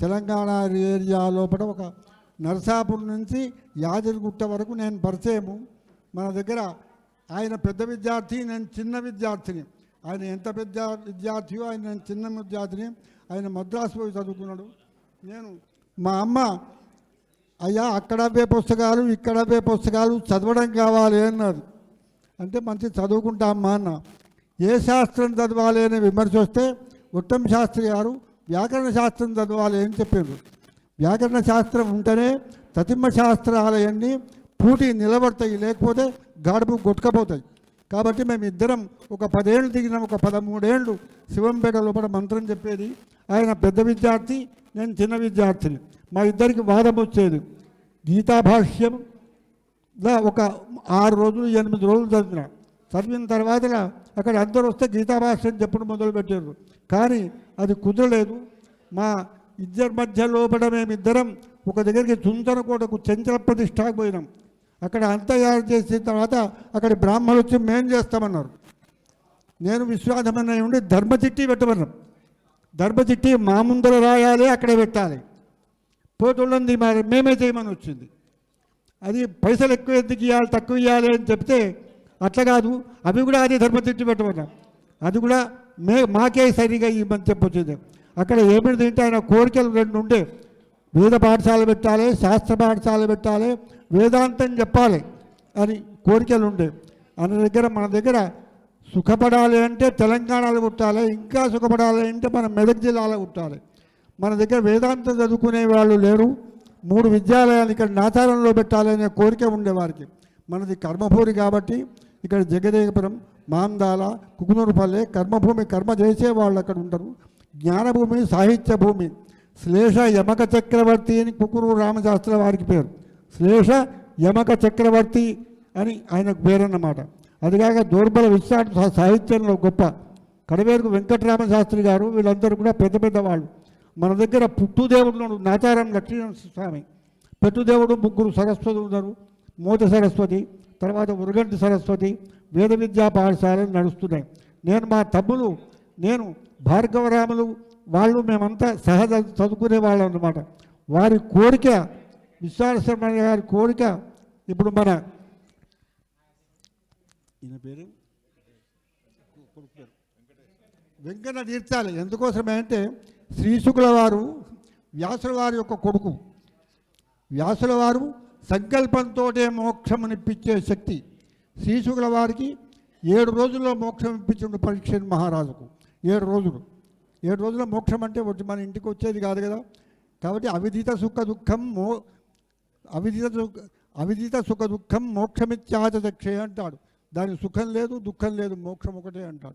Telangana area లోపల ఒక నరసాపురం నుంచి యాదగిరిగుట్ట వరకు నేను పరిచయము. మన దగ్గర ఆయన పెద్ద విద్యార్థి నేను చిన్న విద్యార్థిని. ఆయన ఎంత పెద్ద విద్యార్థియో ఆయన నేను చిన్న విద్యార్థిని. ఆయన మద్రాసు పోయి చదువుకున్నాడు నేను మా అమ్మ అయ్యా అక్కడ అవే పుస్తకాలు ఇక్కడ అవే పుస్తకాలు చదవడం కావాలి అన్నారు. అంటే మంచి చదువుకుంటా అమ్మా అన్న. ఏ శాస్త్రం చదవాలి అనే విమర్శ వస్తే ఉత్తమ్ శాస్త్రి గారు వ్యాకరణ శాస్త్రం చదవాలి అని చెప్పారు. వ్యాకరణ శాస్త్రం ఉంటేనే తతిమ్మ శాస్త్రాలయన్నీ పూటి నిలబడతాయి లేకపోతే గాడుపు కొట్టుకపోతాయి. కాబట్టి మేము ఇద్దరం ఒక పదేళ్ళు దిగినాం ఒక పదమూడేళ్ళు శివంపేట లోపల మంత్రం చెప్పేది. ఆయన పెద్ద విద్యార్థి నేను చిన్న విద్యార్థిని. మా ఇద్దరికి వాదం వచ్చేది. గీతాభాష్యంలా ఒక ఆరు రోజులు ఎనిమిది రోజులు చదివిన. చదివిన తర్వాత అక్కడ అందరూ వస్తే గీతాభాష్యం చెప్పడం మొదలుపెట్టారు. కానీ అది కుదరలేదు. మా ఇద్దరి మధ్య లోపల మేమిద్దరం ఒక దగ్గరికి చుంచనకోటకు చంచల ప్రతిష్టాకు పోయినాం. అక్కడ అంత తయారు చేసిన తర్వాత అక్కడ బ్రాహ్మణులు వచ్చి మేం చేస్తామన్నారు. నేను విశ్వాసమైన ఉండి ధర్మచిట్టి పెట్టమన్నాం. ధర్మచిట్టి మా ముందర రాయాలి అక్కడే పెట్టాలి. పోతుండంది మరి మేమే చేయమని వచ్చింది. అది పైసలు ఎక్కువ ఎందుకు ఇవ్వాలి తక్కువ ఇవ్వాలి అని చెప్తే అట్లా కాదు. అవి కూడా అది ధర్మ తిట్టి పెట్టమన్నాం. అది కూడా మే మాకే సరిగా ఇవ్వమని చెప్పొచ్చింది అక్కడ ఏమిటి తింటే ఆయన కోరికలు రెండు ఉండే. వేద పాఠశాల పెట్టాలి శాస్త్ర పాఠశాల పెట్టాలి వేదాంతం చెప్పాలి అని కోరికలు ఉండే. ఆయన దగ్గర మన దగ్గర సుఖపడాలి అంటే తెలంగాణలో పుట్టాలి ఇంకా సుఖపడాలి అంటే మన మెదక్ జిల్లాలో పుట్టాలి. మన దగ్గర వేదాంతం చదువుకునే వాళ్ళు లేరు. మూడు విద్యాలయాలు ఇక్కడ నాచారంలో పెట్టాలనే కోరిక ఉండేవారికి మనది కర్మభూరి కాబట్టి ఇక్కడ జగదేవపురం మాందాల కుకునూరుపల్లె కర్మభూమి కర్మ చేసే వాళ్ళు అక్కడ ఉంటారు. జ్ఞానభూమి సాహిత్య భూమి శ్లేష యమక చక్రవర్తి అని కుకునూరు రామశాస్త్ర వారికి పేరు. శ్లేష యమక చక్రవర్తి అని ఆయనకు పేరన్నమాట. అదిగాక దూర్బల విశ్రాంత సాహిత్యంలో గొప్ప కడవేరుకు వెంకటరామ శాస్త్రి గారు వీళ్ళందరూ కూడా పెద్ద పెద్ద వాళ్ళు. మన దగ్గర పుట్టుదేవుడు నాచారం లక్ష్మీనరసింహ స్వామి పెట్టుదేవుడు ముగ్గురు సరస్వతి ఉన్నారు. మోత సరస్వతి తర్వాత ఉరగంటి సరస్వతి వేద విద్యా పాఠశాలలు నడుస్తున్నాయి. నేను మా తమ్ములు నేను భార్గవరాములు వాళ్ళు మేమంతా సహజ చదువుకునే వాళ్ళం అనమాట వారి కోరిక విశ్వాసరమణ గారి కోరిక ఇప్పుడు మన ఈయన పేరు? వెంకట తీర్థాలు. వెంకన్న తీర్చాలి ఎందుకోసమే అంటే శ్రీశుకుల వారు వ్యాసుల వారి యొక్క కొడుకు. వ్యాసుల వారు సంకల్పంతోటే మోక్షమునిప్పించే శక్తి. శ్రీశుకుల వారికి ఏడు రోజుల్లో మోక్షం ఇప్పించిండు పరీక్షను మహారాజుకు. ఏడు రోజులు. ఏడు రోజుల మోక్షం అంటే వచ్చి మన ఇంటికి వచ్చేది కాదు కదా. కాబట్టి అవిదిత సుఖ దుఃఖం మో అవిదిత సుఖ అవిదిత సుఖ దుఃఖం మోక్షమిత్యాచ అంటాడు. దానికి సుఖం లేదు దుఃఖం లేదు మోక్షం ఒకటే అంటాడు.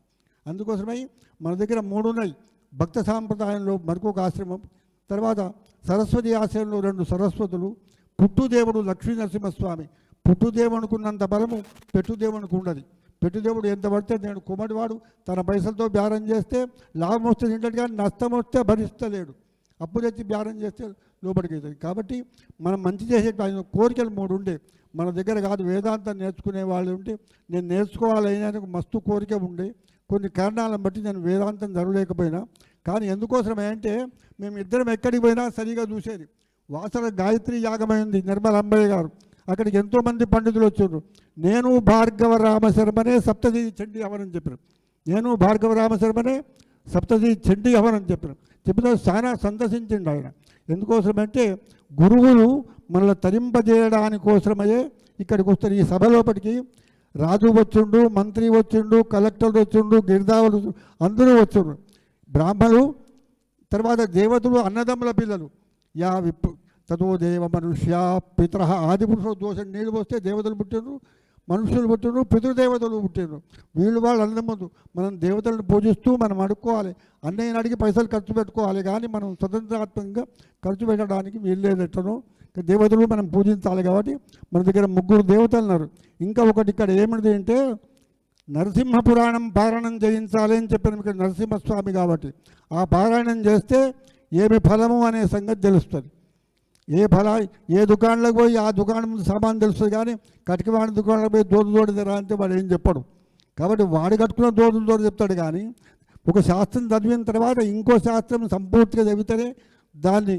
అందుకోసమై మన దగ్గర మూడు ఉన్నాయి. భక్త సాంప్రదాయంలో మరొక ఆశ్రమం తర్వాత సరస్వతి ఆశ్రమంలో రెండు సరస్వతులు పుట్టుదేవుడు లక్ష్మీ నరసింహస్వామి పుట్టుదేవనుకున్నంత బలము పెట్టుదేవునికి ఉండదు. పెట్టుదేవుడు ఎంత పడితే నేను కుమ్మడివాడు తన పైసలతో బేరం చేస్తే లాభం వస్తే తింటాడు కానీ నష్టం వస్తే భరిస్తలేడు. అప్పు తెచ్చి బేరం చేస్తే లోపలికి అవుతుంది కాబట్టి మనం మంచి చేసే ఆయన కోరికలు మూడు ఉండే. మన దగ్గర కాదు వేదాంతం నేర్చుకునే వాళ్ళు ఉంటే నేను నేర్చుకోవాలని మస్తు కోరిక ఉండే. కొన్ని కారణాలను బట్టి నేను వేదాంతం జరగలేకపోయినా కానీ ఎందుకోసం అంటే మేము ఇద్దరం ఎక్కడికి పోయినా సరిగా చూసేది. వాసన గాయత్రి యాగమైంది నిర్మల అంబయ్య గారు. అక్కడికి ఎంతోమంది పండితులు వచ్చారు. నేను భార్గవ రామశర్మనే సప్తది చండీ అవనని చెప్పారు నేను భార్గవ రామశర్మనే సప్తది చండీ అవనని చెప్పారు చెప్పిన చాలా సందర్శించిండు ఆయన. ఎందుకోసమంటే గురువులు మనల్ని తరింపజేయడానికోసమయ్యే ఇక్కడికి వస్తారు. ఈ సభ లోపలికి రాజు వచ్చిండు మంత్రి వచ్చిండు కలెక్టర్ వచ్చిండు గిరిదావులు అందరూ వచ్చిండ్రు బ్రాహ్మణులు తర్వాత దేవతలు అన్నదమ్ముల పిల్లలు. యా విప్ తదో దేవ మనుష్య పితర ఆదిపురుషుల దోషం. నీళ్ళు పోస్తే దేవతలు పుట్టిండ్రు మనుషులు పుట్టిండ్రు పితృదేవతలు పుట్టిండ్రు వీళ్ళు వాళ్ళు అన్నదమ్ములు మనం దేవతలను పూజిస్తూ మనం అడుక్కోవాలి. అన్నయ్యని అడిగి పైసలు ఖర్చు పెట్టుకోవాలి కానీ మనం స్వతంత్రాత్మకంగా ఖర్చు పెట్టడానికి వీల్లేదట్టను దేవతలు మనం పూజించాలి కాబట్టి మన దగ్గర ముగ్గురు దేవతలు ఉన్నారు. ఇంకా ఒకటి ఇక్కడ ఏమిటి అంటే నరసింహ పురాణం పారాయణం చేయించాలి అని చెప్పిన ఇక్కడ నరసింహస్వామి కాబట్టి. ఆ పారాయణం చేస్తే ఏమి ఫలము అనే సంగతి తెలుస్తుంది. ఏ ఫల ఏ దుకాణంలోకి పోయి ఆ దుకాణం సామాన్ తెలుస్తుంది కానీ కటికవాడి దుకాణంలో పోయి దోడు దోడు తెరా అంటే వాడు ఏం చెప్పడు. కాబట్టి వాడు కట్టుకున్న దోడు దోడు చెప్తాడు కానీ ఒక శాస్త్రం చదివిన తర్వాత ఇంకో శాస్త్రం సంపూర్తిగా చదివితేనే దాన్ని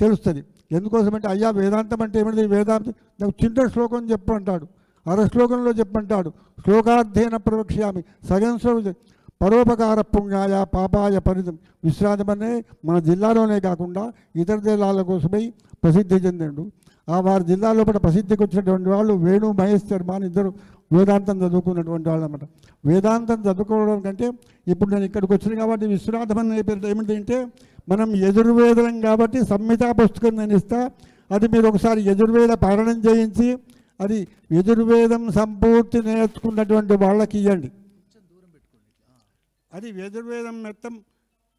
తెలుస్తుంది. ఎందుకోసమంటే అయ్యా వేదాంతం అంటే ఏమిటి? వేదాంతం నాకు చిన్న శ్లోకం చెప్పంటాడు అర శ్లోకంలో చెప్పంటాడు శ్లోకాధ్యయన ప్రవక్ష్యామి సగం శ్లోకం పరోపకార పుంగాయ పాపాయ పరిధం విశ్రాంతమనే మన జిల్లాలోనే కాకుండా ఇతర జిల్లాల కోసమై ప్రసిద్ధి చెందిండు. ఆ వారి జిల్లాలో లోపల ప్రసిద్ధికి వచ్చినటువంటి వాళ్ళు వేణు మహేష్ శర్మ అని ఇద్దరు వేదాంతం చదువుకున్నటువంటి వాళ్ళు అనమాట వేదాంతం చదువుకోవడం కంటే ఇప్పుడు నేను ఇక్కడికి వచ్చిన కాబట్టి విశ్వనాథం అనే పేరు ఏమిటంటే మనం యజుర్వేదం కాబట్టి సంహితా పుస్తకం నేను ఇస్తా అది మీరు ఒకసారి యజుర్వేద పారణం చేయించి అది యజుర్వేదం సంపూర్తి నేర్చుకున్నటువంటి వాళ్ళకి ఇవ్వండి అది యజుర్వేదం మొత్తం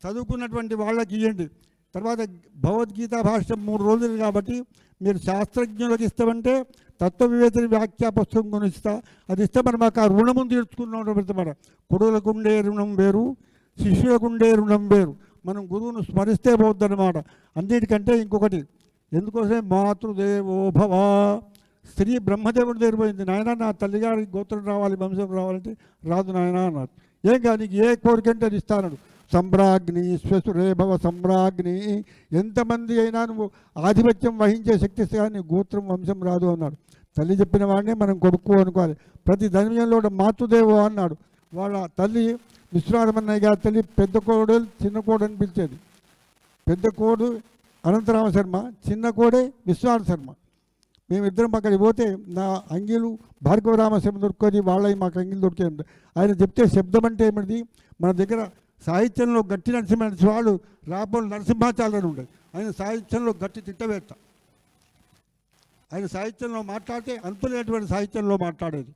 చదువుకున్నటువంటి వాళ్ళకి ఇవ్వండి తర్వాత భగవద్గీత భాష్యం మూడు రోజులు కాబట్టి మీరు శాస్త్రజ్ఞులకు ఇస్తామంటే తత్వ వివేచన వ్యాఖ్యా పుస్తకం కొని అది ఇస్తే మనం మాకు ఆ రుణము తీర్చుకున్నాం పెడతామాట కొడుకులకు ఉండే రుణం వేరు శిష్యులకు ఉండే రుణం వేరు. మనం గురువును స్మరిస్తే పోద్దన్నమాట. అన్నిటికంటే ఇంకొకటి ఎందుకోసమే మాతృదేవో భవ. స్త్రీ బ్రహ్మదేవుడు దగ్గర పోయింది. నాయన నా తల్లిగారి గోత్రం రావాలి వంశం రావాలంటే రాదు నాయన అన్నారు. ఏం కాదు నీకు ఏ కోరికంటే అది ఇస్తానడు. సమ్రాగ్ని శ్వసురేభవ సమ్రాగ్ని ఎంతమంది అయినా నువ్వు ఆధిపత్యం వహించే శక్తి కానీ గోత్రం వంశం రాదు అన్నాడు. తల్లి చెప్పిన వాడినే మనం కొడుకు అనుకోవాలి. ప్రతి ధర్మంలో మాతృదేవు మాతృదేవో అన్నాడు. వాళ్ళ తల్లి విశ్వనాథమన్నయ్య గారి తల్లి పెద్ద కోడు చిన్న కోడు అని పిలిచేది. పెద్ద కోడు అనంతరామ శర్మ చిన్న కోడే విశ్వనాథ శర్మ. మేమిద్దరం అక్కడికి పోతే నా అంగీలు భార్గవరామ శర్మ దొరుకుని వాళ్ళవి మాకు అంగీలు దొరికాయి ఆయన చెప్తే శబ్దం అంటే ఏమిటి మన దగ్గర సాహిత్యంలో గట్టి నరసింహ వాళ్ళు రాబోలు నరసింహాచార్యులు ఉండేది. ఆయన సాహిత్యంలో గట్టి తిట్టవేత్త. ఆయన సాహిత్యంలో మాట్లాడితే అంతులేటువంటి సాహిత్యంలో మాట్లాడేది.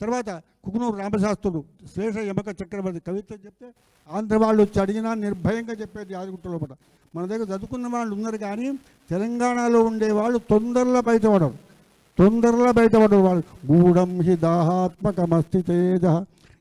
తర్వాత కుకునూరు రామశాస్త్రుడు శ్రేష యమక చక్రవర్తి కవిత్వం చెప్తే ఆంధ్ర వాళ్ళు వచ్చి అడిగినా నిర్భయంగా చెప్పేది యాదగుట్టలో మాట మన దగ్గర చదువుకున్న వాళ్ళు ఉన్నారు కానీ తెలంగాణలో ఉండే వాళ్ళు తొందరలో బయటపడరు. తొందరలో బయటపడరు వాళ్ళు. గూఢం హి దాహాత్మకమస్తి తేజ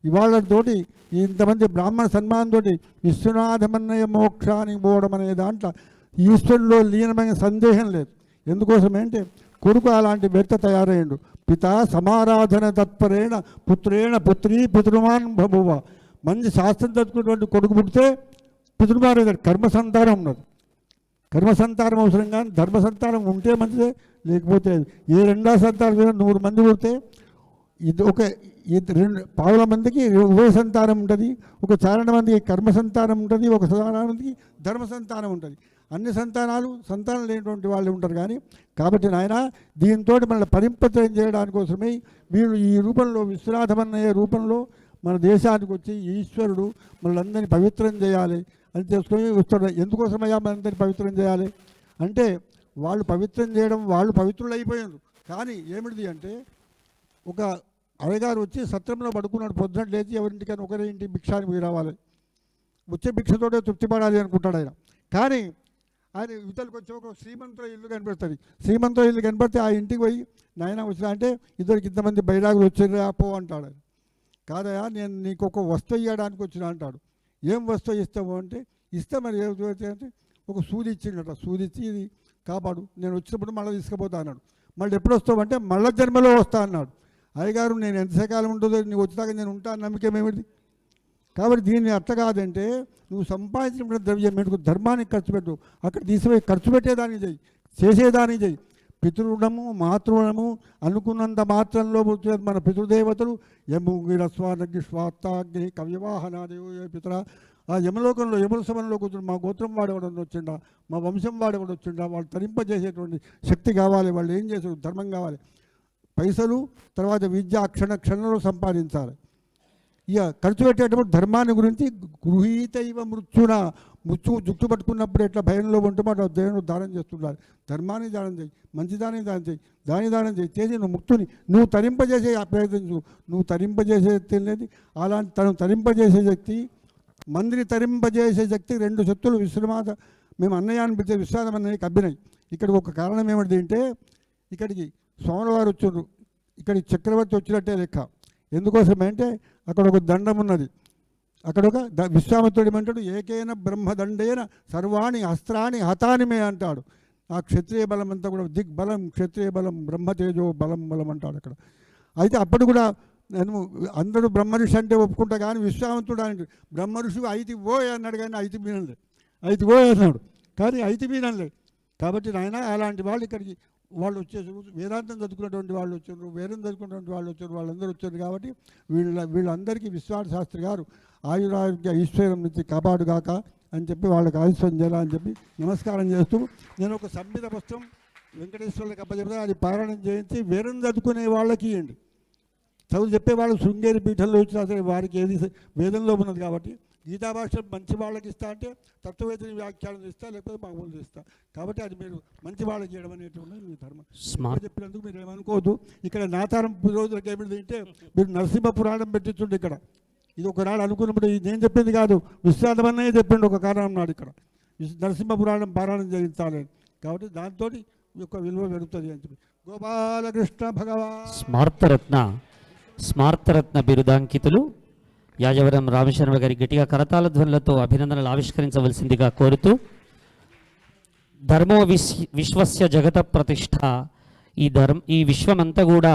ఇవాళ్ళతోటి ఇంతమంది బ్రాహ్మణ సన్మానంతో విశ్వనాథమన్నయ మోక్షానికి పోవడం అనే దాంట్లో ఈశ్వరులో లీనమైన సందేహం లేదు. ఎందుకోసం ఏంటి కొడుకు అలాంటి వ్యక్త తయారయ్యాడు. పిత సమారాధన తత్పరేణ పుత్రేణ పుత్రీ పితృమాన్ బభువ మంచి శాస్త్రం చదువుకున్నటువంటి కొడుకు పుడితే పితృమారేదాడు కర్మ సంతానం ఉన్నది. కర్మ సంతానం అవసరం కానీ ధర్మ సంతానం ఉంటే మంచిదే లేకపోతే ఏ రెండో సంతానం మీద నూరు మంది పుడితే ఇది ఒక రెండు పావుల మందికి ఉభయ సంతానం ఉంటుంది ఒక చారణ మందికి కర్మ సంతానం ఉంటుంది ఒక చారణ మందికి ధర్మ సంతానం ఉంటుంది. అన్ని సంతానాలు సంతానం లేనటువంటి వాళ్ళు ఉంటారు కానీ కాబట్టి నాయన దీంతో మన పరిపత్రం చేయడానికి కోసమే మీరు ఈ రూపంలో విశ్వనాథమన్నయ్య రూపంలో మన దేశానికి వచ్చి ఈశ్వరుడు మనల్ని పవిత్రం చేయాలి అని తెలుసుకొని వస్తాడు. ఎందుకోసమయ్యా మనందరినీ పవిత్రం చేయాలి? అంటే వాళ్ళు పవిత్రం చేయడం వాళ్ళు పవిత్రులు అయిపోయారు కానీ ఏమిటిది అంటే ఒక అయ్యగారు వచ్చి సత్రంలో పడుకున్నాడు. పొద్దున లేచి ఎవరింటికైనా ఒకరి ఇంటి భిక్షానికి పోయి రావాలి. వచ్చే భిక్షతోటే తృప్తి పడాలి అనుకుంటాడు ఆయన. కానీ ఆయన ఇతరులకు వచ్చి ఒక శ్రీమంతుల ఇల్లు కనపడుతుంది శ్రీమంతుల ఇల్లు కనపడితే ఆ ఇంటికి పోయి నాయన వచ్చిన అంటే ఇద్దరికి ఇంతమంది బైరాగులు వచ్చారు పో అంటాడు కాదయా నేను నీకు ఒక వస్తువు ఇవ్వడానికి వచ్చిన అంటాడు. ఏం వస్తువు ఇస్తావు అంటే ఇస్తామని మరి అంటే ఒక సూది ఇచ్చిండట. సూది ఇచ్చి ఇది కాపాడు. నేను వచ్చినప్పుడు మళ్ళీ తీసుకుపోతా అన్నాడు. మళ్ళీ ఎప్పుడు వస్తావు అంటే మళ్ళా జన్మలో వస్తా అన్నాడు. అయ్యగారు నేను ఎంతసేకాలం ఉంటుందో నీకు వచ్చినాక నేను ఉంటాను నమ్మకం ఏమిటి కాబట్టి దీన్ని అర్థ కాదంటే నువ్వు సంపాదించిన ద్రవ్యం ఎందుకు? ధర్మానికి ఖర్చు పెట్టు. అక్కడ తీసిపోయి ఖర్చు పెట్టేదాన్ని చేయి చేసేదాన్ని చేయి పితృణము మాతృణము అనుకున్నంత మాత్రంలో పుట్టిన మన పితృదేవతలు యము స్వానగ్ని స్వాత్తాగ్ని కవ్యవాహనాదేవు పితర ఆ యమలోకంలో యముల సభలో కూర్చుని మా గోత్రం వాడేవాడు వచ్చిండా మా వంశం వాడేవాడు వచ్చిండా వాళ్ళు తరింపజేసేటువంటి శక్తి కావాలి వాళ్ళు ఏం చేసారు ధర్మం కావాలి. పైసలు తర్వాత విద్య క్షణ క్షణంలో సంపాదించాలి. ఇక ఖర్చు పెట్టేటప్పుడు ధర్మాన్ని గురించి గృహీతైవ మృత్యున మృత్యు జుట్టు పట్టుకున్నప్పుడు ఎట్లా భయంలో ఉంటే దేవుడు దానం చేస్తుండాలి. ధర్మాన్ని దానం చేయి మంచిదాన్ని దానం చేయి దాని దానం చేయి చేసి నువ్వు ముక్తుని నువ్వు తరింపజేసే ప్రయత్నించు నువ్వు తరింపజేసే అనేది అలాంటి తను తరింపజేసే శక్తి మందిని తరింపజేసే శక్తి రెండు శక్తులు విశ్వమాత మేము అన్నయాన్ని అని పిలిచే విశ్వాసం అన్నయ్యకి కబ్బినాయి ఇక్కడికి ఒక కారణం ఏమిటి అంటే ఇక్కడికి సోమవారు వచ్చారు ఇక్కడికి చక్రవర్తి వచ్చినట్టే లెక్క. ఎందుకోసమంటే అక్కడ ఒక దండం ఉన్నది అక్కడ ఒక ద విశ్వామిత్రుడు ఏమంటాడు ఏకైన బ్రహ్మదండేన సర్వాణి అస్త్రాన్ని హతానిమే అంటాడు. ఆ క్షత్రియ బలం అంతా కూడా దిగ్బలం క్షత్రియ బలం బ్రహ్మతేజో బలం బలం అంటాడు అక్కడ. అయితే అప్పుడు కూడా నేను అందరూ బ్రహ్మఋషి అంటే ఒప్పుకుంటా కానీ విశ్వామిత్రుడు అని బ్రహ్మఋషి ఐతి ఓయ్ అన్నాడు కానీ అయితే మీనలే అయితే ఓయ్ అన్నాడు. కానీ అయితే మీనలే కాబట్టి నాయన అలాంటి వాళ్ళు ఇక్కడికి వాళ్ళు వచ్చేసారు వేదాంతం చదువుకున్నటువంటి వాళ్ళు వచ్చారు వేదం చదువుకున్నటువంటి వాళ్ళు వచ్చారు వాళ్ళందరూ వచ్చారు కాబట్టి వీళ్ళ వీళ్ళందరికీ విశ్వాస శాస్త్రి గారు ఆయురారోగ్య ఈశ్వరం నుంచి కాపాడుగాక అని చెప్పి వాళ్ళకి ఆయుష్యం చేయాలని చెప్పి నమస్కారం చేస్తూ నేను ఒక సంహిత పుస్తకం వెంకటేశ్వర్లకు అప్పచెప్తే అది పారాయణం చేయించి వేరం చదువుకునే వాళ్ళకి ఇవ్వండి. చదువు చెప్పే వాళ్ళు శృంగేరి పీఠంలో వచ్చినా సరే వారికి ఏది వేదంలో ఉన్నది కాబట్టి గీతా భాష మంచి వాళ్ళకి ఇస్తా అంటే తత్వవేదిని వ్యాఖ్యానం ఇస్తా లేకపోతే మామూలు ఇస్తా కాబట్టి అది మీరు మంచి వాళ్ళకి చేయడం అనేటువంటిది మీ ధర్మం. స్మార్ట్ చెప్పినందుకు మీరు ఏమనుకోవద్దు. ఇక్కడ నాతారం రోజులకి ఏమిటి అంటే మీరు నరసింహ పురాణం పెట్టించుండే ఇక్కడ. ఇది ఒకనాడు అనుకున్నప్పుడు ఇది నేను చెప్పింది కాదు. విశ్రాంతమన్నయ్య చెప్పిండు ఒక కారణం నాడు ఇక్కడ. నరసింహ పురాణం పారాయణం అని. కాబట్టి దాంతో యొక్క విలువ పెరుగుతుంది అని చెప్పి. గోపాలకృష్ణ భగవాన్. స్మార్తరత్న స్మార్తరత్న బిరుదాంకితులు యాజవరం రామశర్మ గారి గట్టిగా కరతాళ ధ్వనులతో అభినందనలు ఆవిష్కరించవలసిందిగా కోరుతూ ధర్మో విశ్ విశ్వస్య జగత ప్రతిష్ట ఈ ధర్మ ఈ విశ్వమంతా కూడా